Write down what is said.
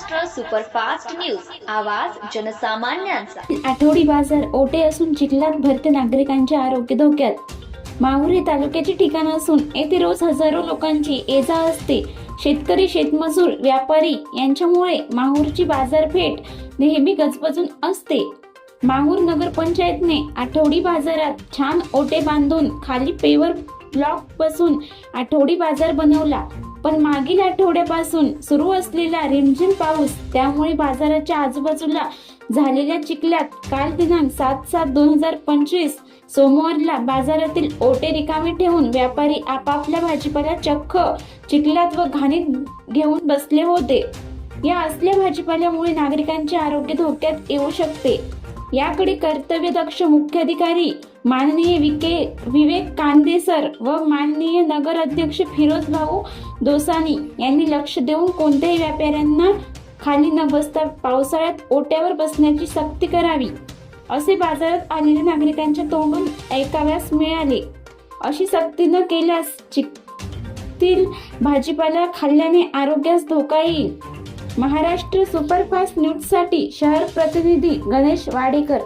Maharashtra superfast news. आवाज जनसामान्यांचा. आठवडी बाजार ओटे असून चिखलात भरते नागरिकांचे आरोग्य धोक्यात. माहूर हे तालुक्याचे ठिकाण असून येथे रोज हजारो लोकांची एजा असते. शेतकरी शेतमजूर व्यापारी यांच्यामुळे माहूरची बाजारपेठ नेहमी गजबजून असते. माहूर नगर पंचायतने आठवडी बाजारात छान ओटे बांधून खाली पेवर ब्लॉक बसून आठवडी बाजार बनवला. पण मागील आठवड्यापासून सुरू असलेला रिमझिम पाऊस त्यामुळे बाजाराच्या आजूबाजूला झालेल्या चिखल्यात काल दिनांक सात सात दोन हजार पंचवीस सोमवारला बाजारातील ओटे रिकामे ठेवून व्यापारी आपापल्या भाजीपाला चक्क चिखलात व घाणीत घेऊन बसले होते. या असल्या भाजीपाल्यामुळे नागरिकांचे आरोग्य धोक्यात येऊ शकते. याकडे कर्तव्यदक्ष मुख्याधिकारी माननीय विके विवेक कांदेसर व माननीय नगर अध्यक्ष फिरोज भाऊ दोसानी यांनी लक्ष देऊन कोणत्याही व्यापाऱ्यांना खाली न बसता पावसाळ्यात ओट्यावर बसण्याची सक्ती करावी असे बाजारात आलेल्या नागरिकांच्या तोंडून ऐकाव्यास मिळाले. अशी सक्ती न केल्यास चिकतील भाजीपाला खाल्ल्याने आरोग्यास धोका येईल. महाराष्ट्र सुपरफास्ट न्यूजसाठी शहर प्रतिनिधी गणेश वाडेकर.